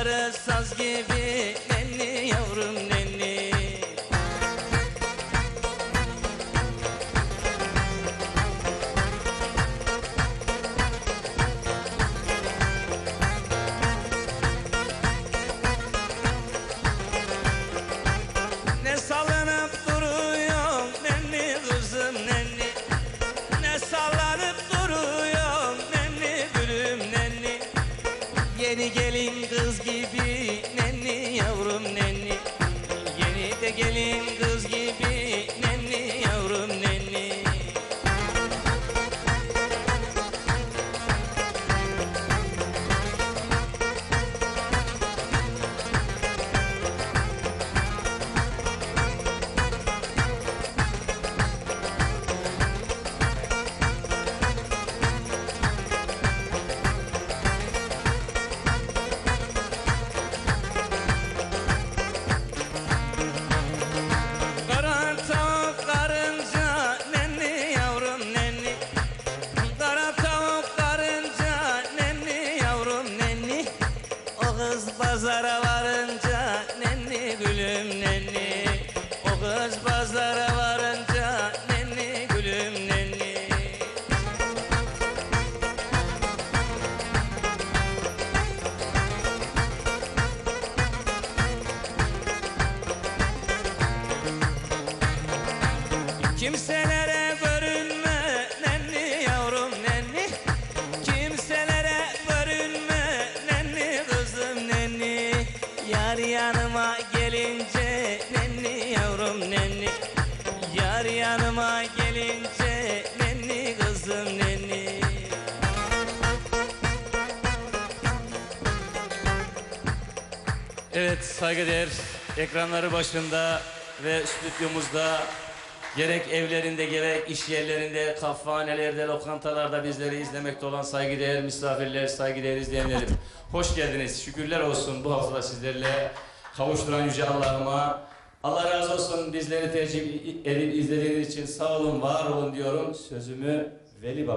Kolları saz gibi nenni yavrum nenni Yeni gelin kız gibi nenni yavrum nenni Yeni de gelin kız gibi kız pazara varınca nenni gülüm nenni. O kız pazara varınca nenni gülüm nenni. Kimselere yanıma gelince nenni yavrum nenni. Yar yanıma gelince nenni kızım nenni. Evet saygıdeğer ekranları başında ve stüdyomuzda gerek evlerinde gerek iş yerlerinde, kahvehanelerde, lokantalarda bizleri izlemekte olan saygıdeğer misafirler, saygıdeğer izleyenlerim. Hoş geldiniz. Şükürler olsun bu hafta sizlerle kavuşturan Yüce Allah'ıma. Allah razı olsun bizleri tercih edip izlediğiniz için sağ olun, var olun diyorum. Sözümü Veli Baba.